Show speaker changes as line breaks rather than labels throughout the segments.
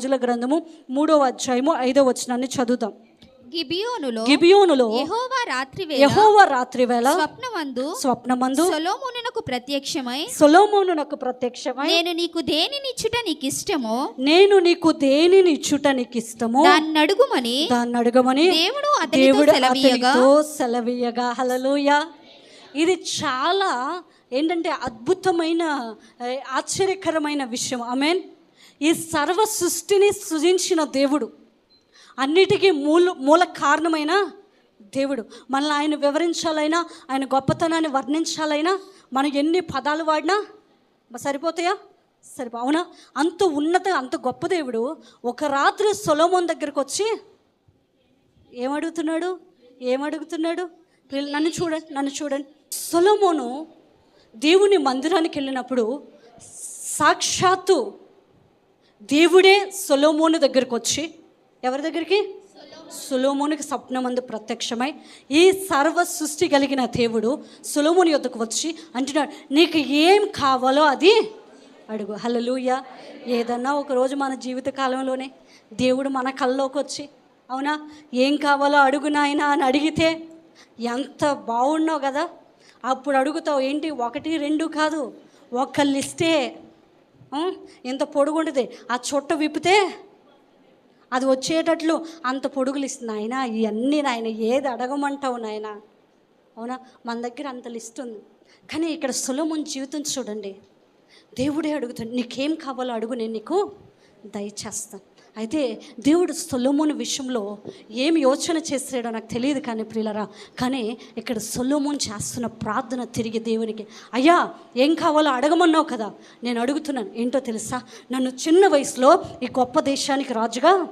రాజుల గ్రంథము మూడవ అధ్యాయము ఐదవ వచనాన్ని చదువుదాం.
గిబియోనులో
గిబియోనులో
యెహోవా రాత్రి వేళ
యహోవ రాత్రి వేళ
స్వప్నమందు
స్వప్నమందు
సొలొమోనునకు ప్రత్యక్షమై
సొలోమోనునకు ప్రత్యక్షమై
నేను నీకు దేనినిచ్చుట నీకు ఇష్టమో
నేను నీకు దేనిని ఇచ్చుట నీకు ఇష్టమో
దాన్ని అడుగుమని
దాన్ని అడగమని
దేవుడు
దేవుడు
సెలవీయగా
అతనితో సెలవీయగా. హలలుయ ఇది చాలా ఏంటంటే అద్భుతమైన ఆశ్చర్యకరమైన విషయం. ఆమెన్. ఈ సర్వ సృష్టిని సృజించిన దేవుడు. అన్నిటికీ మూల మూల కారణమైన దేవుడు. మనల్ని ఆయన వివరించాలైనా ఆయన గొప్పతనాన్ని వర్ణించాలైనా మనం ఎన్ని పదాలు వాడినా సరిపోతాయా? సరిపో అవునా? అంత ఉన్నత అంత గొప్ప దేవుడు ఒక రాత్రి సొలోమోన్ దగ్గరకు వచ్చి ఏమడుగుతున్నాడు? ఏమడుగుతున్నాడు? నన్ను చూడండి నన్ను చూడండి. సొలోమోను దేవుని మందిరానికి వెళ్ళినప్పుడు సాక్షాత్తు దేవుడే సొలోమోను దగ్గరకు వచ్చి ఎవరి దగ్గరికి? సులోమునికి స్వప్నమందు ప్రత్యక్షమై ఈ సర్వ సృష్టి కలిగిన దేవుడు సులోముని యొద్దకు వచ్చి అంటున్నాడు నీకు ఏం కావాలో అది అడుగు. హలలుయ ఏదన్నా ఒకరోజు మన జీవిత కాలంలోనే దేవుడు మన కల్లోకి వచ్చి అవునా? ఏం కావాలో అడుగు నాయనా అని అడిగితే ఎంత బాగున్నావు కదా? అప్పుడు అడుగుతావు ఏంటి? ఒకటి రెండు కాదు ఒక లిస్టే. ఇంత ఎంత ఆ చుట్ట విప్పితే అది వచ్చేటట్లు అంత పొడుగులు ఇస్తుంది. ఆయన ఇవన్నీ నాయన ఏది అడగమంటావు నాయన? అవునా? మన దగ్గర అంత లిస్ట్ ఉంది. కానీ ఇక్కడ సులభం జీవితం చూడండి. దేవుడే అడుగుతాడు నీకేం కావాలో అడుగు నేను నీకు దయచేస్తాను. అయితే దేవుడు సొలోమోన్ విషయంలో ఏం యోచన చేసాడో నాకు తెలియదు కానీ ప్రియులరా. కానీ ఇక్కడ సొలోమోన్ చేస్తున్న ప్రార్థన తిరిగి దేవునికి అయ్యా ఏం కావాలో అడగమన్నావు కదా. నేను అడుగుతున్నాను. ఏంటో తెలుసా? నన్ను చిన్న వయసులో ఈ గొప్ప దేశానికి రాజుగా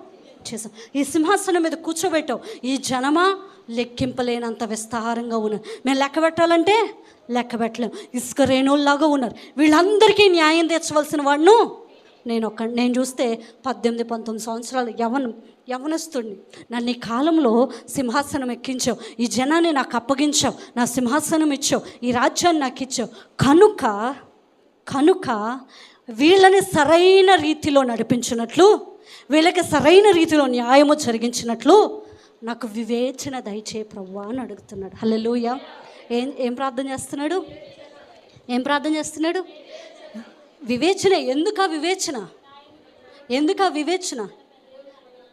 చేశాం ఈ సింహాసనం మీద కూర్చోబెట్టావు. ఈ జనమా లెక్కింపలేనంత విస్తారంగా ఉన్నారు. మేము లెక్క పెట్టాలంటే లెక్క పెట్టలేము ఇసుక రేణువుల్లాగా ఉన్నారు. వీళ్ళందరికీ న్యాయం తీర్చవలసిన వాడును నేను ఒక నేను చూస్తే పద్దెనిమిది పంతొమ్మిది సంవత్సరాలు యవనం యవనస్తుడిని నన్ను ఈ కాలంలో సింహాసనం ఎక్కించావు. ఈ జనాన్ని నాకు అప్పగించావు. నా సింహాసనం ఇచ్చావు. ఈ రాజ్యాన్ని నాకు ఇచ్చావు. కనుక కనుక వీళ్ళని సరైన రీతిలో నడిపించినట్లు వీళ్ళకి సరైన రీతిలో న్యాయము జరిగించినట్లు నాకు వివేచన దయచే ప్రవ్వా అని అడుగుతున్నాడు. హల్లెలూయా. ఏం ఏం ప్రార్థన చేస్తున్నాడు? ఏం ప్రార్థన చేస్తున్నాడు? వివేచన ఎందుక వివేచన? ఎందుక వివేచన?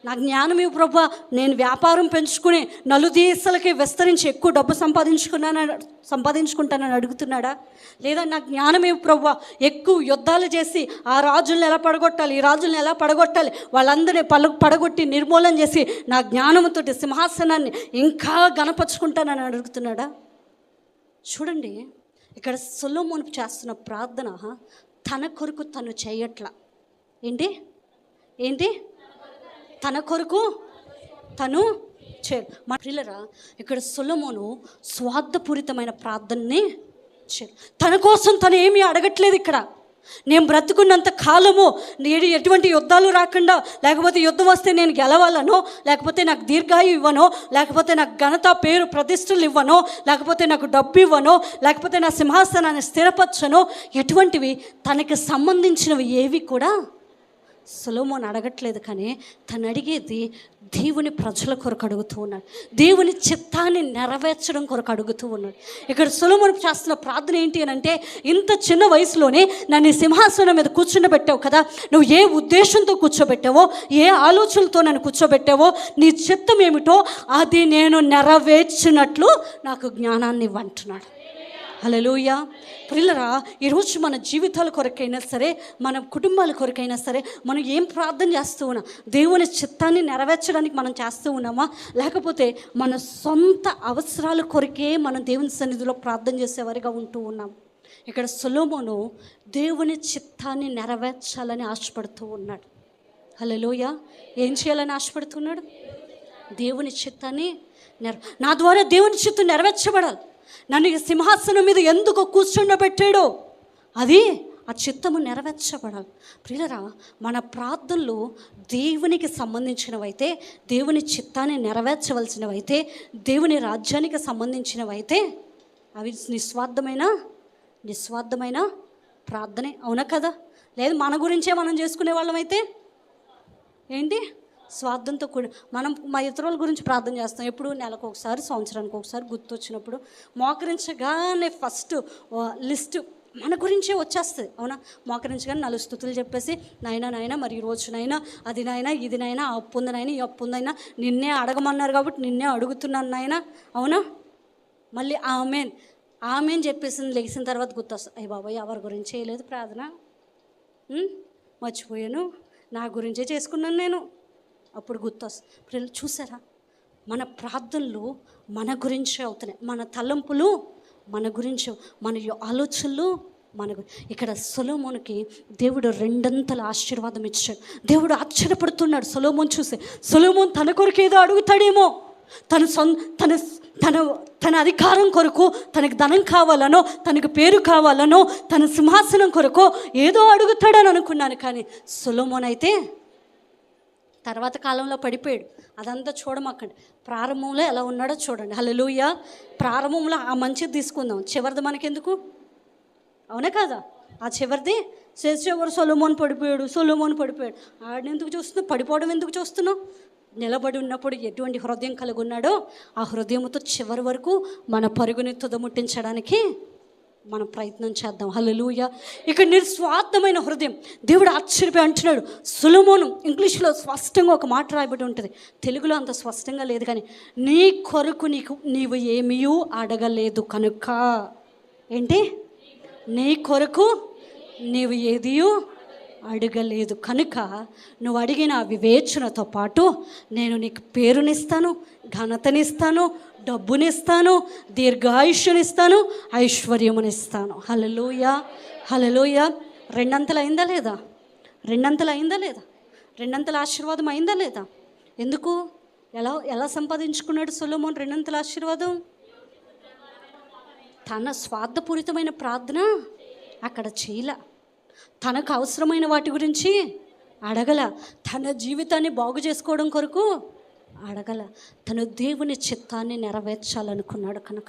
నా జ్ఞానం ఇవ్వు ప్రభా నేను వ్యాపారం పెంచుకుని నలుదేశాలకి విస్తరించి ఎక్కువ డబ్బు సంపాదించుకున్నాను సంపాదించుకుంటానని అడుగుతున్నాడా? లేదా నా జ్ఞానం ఇవ్వు ప్రభా ఎక్కువ యుద్ధాలు చేసి ఆ రాజుల్ని ఎలా పడగొట్టాలి ఈ రాజుల్ని ఎలా పడగొట్టాలి? వాళ్ళందరినీ పలు పడగొట్టి నిర్మూలన చేసి నా జ్ఞానంతో సింహాసనాన్ని ఇంకా గణపరుచుకుంటానని అడుగుతున్నాడా? చూడండి ఇక్కడ సొలోమోను చేస్తున్న ప్రార్థన తన కొరకు తను చేయట్ల. ఏంటి? ఏంటి? తన కొరకు తను చే మా పిల్లరా ఇక్కడ సులమును స్వార్థపూరితమైన ప్రార్థనని చే తన కోసం తను ఏమీ అడగట్లేదు ఇక్కడ. నేను బ్రతుకున్నంత కాలము నేను ఎటువంటి యుద్ధాలు రాకుండా లేకపోతే యుద్ధం వస్తే నేను గెలవాలనో లేకపోతే నాకు దీర్ఘాయు ఇవ్వనో లేకపోతే నాకు ఘనత పేరు ప్రతిష్టలు ఇవ్వనో లేకపోతే నాకు డబ్బు ఇవ్వనో లేకపోతే నా సింహాసనాన్ని స్థిరపరచనో ఎటువంటివి తనకి సంబంధించినవి ఏవి కూడా సులోమోన్ అడగట్లేదు కానీ తను అడిగేది దేవుని ప్రజల కొరకు అడుగుతూ ఉన్నాడు. దేవుని చిత్తాన్ని నెరవేర్చడం కొరకు అడుగుతూ ఉన్నాడు. ఇక్కడ సులోమోన్ చేస్తున్న ప్రార్థన ఏంటి అని అంటే ఇంత చిన్న వయసులోనే నన్ను ఈ సింహాసనం మీద కూర్చుండబెట్టావు కదా నువ్వు ఏ ఉద్దేశంతో కూర్చోబెట్టావో ఏ ఆలోచనలతో నన్ను కూర్చోబెట్టావో నీ చిత్తం ఏమిటో అది నేను నెరవేర్చినట్లు నాకు జ్ఞానాన్ని ఇవ్వంటున్నాడు. హలలుయ ప్రిల్లరా ఈరోజు మన జీవితాల కొరకైనా సరే మన కుటుంబాల కొరకైనా సరే మనం ఏం ప్రార్థన చేస్తూ ఉన్నాం దేవుని చిత్తాన్ని నెరవేర్చడానికి మనం చేస్తూ ఉన్నామా? లేకపోతే మన సొంత అవసరాల కొరకే మనం దేవుని సన్నిధిలో ప్రార్థన చేసేవారిగా ఉంటూ ఉన్నాం. ఇక్కడ సొలోమోను దేవుని చిత్తాన్ని నెరవేర్చాలని ఆశపడుతూ ఉన్నాడు. హలోయ ఏం చేయాలని ఆశపడుతున్నాడు? దేవుని చిత్తాన్ని నెర నా ద్వారా దేవుని చిత్తం నెరవేర్చబడాలి. నన్ను ఈ సింహాసనం మీద ఎందుకు కూర్చుండబెట్టాడో? అది ఆ చిత్తము నెరవేర్చబడాలి. ప్రియులరా మన ప్రార్థనలు దేవునికి సంబంధించినవైతే దేవుని చిత్తాన్ని నెరవేర్చవలసినవైతే దేవుని రాజ్యానికి సంబంధించినవైతే అవి నిస్వార్థమైన నిస్వార్థమైన ప్రార్థనే. అవునా కదా? లేదు మన గురించే మనం చేసుకునే వాళ్ళమైతే? ఏంటి? స్వార్థంతో కూడి మనం మా ఇతరుల గురించి ప్రార్థన చేస్తాం. ఎప్పుడు నెలకు ఒకసారి సంవత్సరానికి ఒకసారి గుర్తొచ్చినప్పుడు మోకరించగానే ఫస్ట్ లిస్ట్ మన గురించే వచ్చేస్తుంది. అవునా? మోకరించగానే నాలుగు స్థుతులు చెప్పేసి నాయన నాయన మరి రోజునైనా రోజు అది నాయనా ఇది నాయనా ఆ అప్పు ఉంది ఈ అప్పు ఉందైనా నిన్నే అడగమన్నారు కాబట్టి నిన్నే అడుగుతున్నాను నాయనా. అవునా? మళ్ళీ ఆమెన్. ఆమెన్ చెప్పేసింది లెగిసిన తర్వాత గుర్తొస్తుంది. అయ్య బాబాయ్ ఎవరి గురించి చేయలేదు ప్రార్థన? మర్చిపోయాను. నా గురించే చేసుకున్నాను నేను. అప్పుడు గుర్తొస్తుంది పిల్లలు చూసారా? మన ప్రార్థనలు మన గురించే అవుతున్నాయి. మన తలంపులు మన గురించి మన ఆలోచనలు మన ఇక్కడ సొలోమోనికి దేవుడు రెండంతల ఆశీర్వాదం ఇచ్చాడు. దేవుడు ఆశ్చర్యపడుతున్నాడు సొలోమోన్ చూసి. సొలోమోన్ తన కొరకు ఏదో అడుగుతాడేమో. తన సొం తన తన తన అధికారం కొరకు తనకు ధనం కావాలనో తనకు పేరు కావాలనో తన సింహాసనం కొరకు ఏదో అడుగుతాడని అనుకున్నాను కానీ సొలోమోన్ అయితే తర్వాత కాలంలో పడిపోయాడు. అదంతా చూడమాకండి. ప్రారంభంలో ఎలా ఉన్నాడో చూడండి. హల్లెలూయ. ప్రారంభంలో ఆ మంచిది తీసుకుందాం. చివరిది మనకెందుకు? అవునా కదా? ఆ చివరిది చేసి చివరి సొలోమోన్ పడిపోయాడు. సొలోమోన్ పడిపోయాడు. ఆడిని ఎందుకు చూస్తున్నావు? పడిపోవడం ఎందుకు చూస్తున్నావు? నిలబడి ఉన్నప్పుడు ఎటువంటి హృదయం కలిగి ఉన్నాడో ఆ హృదయంతో చివరి వరకు మన పరుగుని తుదముట్టించడానికి మనం ప్రయత్నం చేద్దాం. హలలుయ ఇక్కడ నిస్వార్థమైన హృదయం. దేవుడు ఆశ్చర్యపోయి అంటున్నాడు. సులమోను ఇంగ్లీష్లో స్పష్టంగా ఒక మాట రాయబడి ఉంటుంది. తెలుగులో అంత స్పష్టంగా లేదు కానీ నీ కొరకు నీకు నీవు ఏమీ అడగలేదు కనుక. ఏంటి? నీ కొరకు నీవు ఏదియూ అడగలేదు. కనుక నువ్వు అడిగిన వివేచనతో పాటు నేను నీకు పేరునిస్తాను ఘనతనిస్తాను డబ్బునిస్తాను దీర్ఘాయుష్యునిస్తాను ఐశ్వర్యమునిస్తాను. హలలోయ హలలోయ రెండంతలు అయిందా లేదా? రెండంతలు అయిందా లేదా? రెండంతల ఆశీర్వాదం అయిందా లేదా? ఎందుకు? ఎలా ఎలా సంపాదించుకున్నాడు సొలోమోన్ రెండంతల ఆశీర్వాదం? తన స్వార్థపూరితమైన ప్రార్థన అక్కడ చేయలే. తనకు అవసరమైన వాటి గురించి అడగల. తన జీవితాన్ని బాగు చేసుకోవడం కొరకు అడగల. తను దేవుని చిత్తాన్ని నెరవేర్చాలనుకున్నాడు కనుక.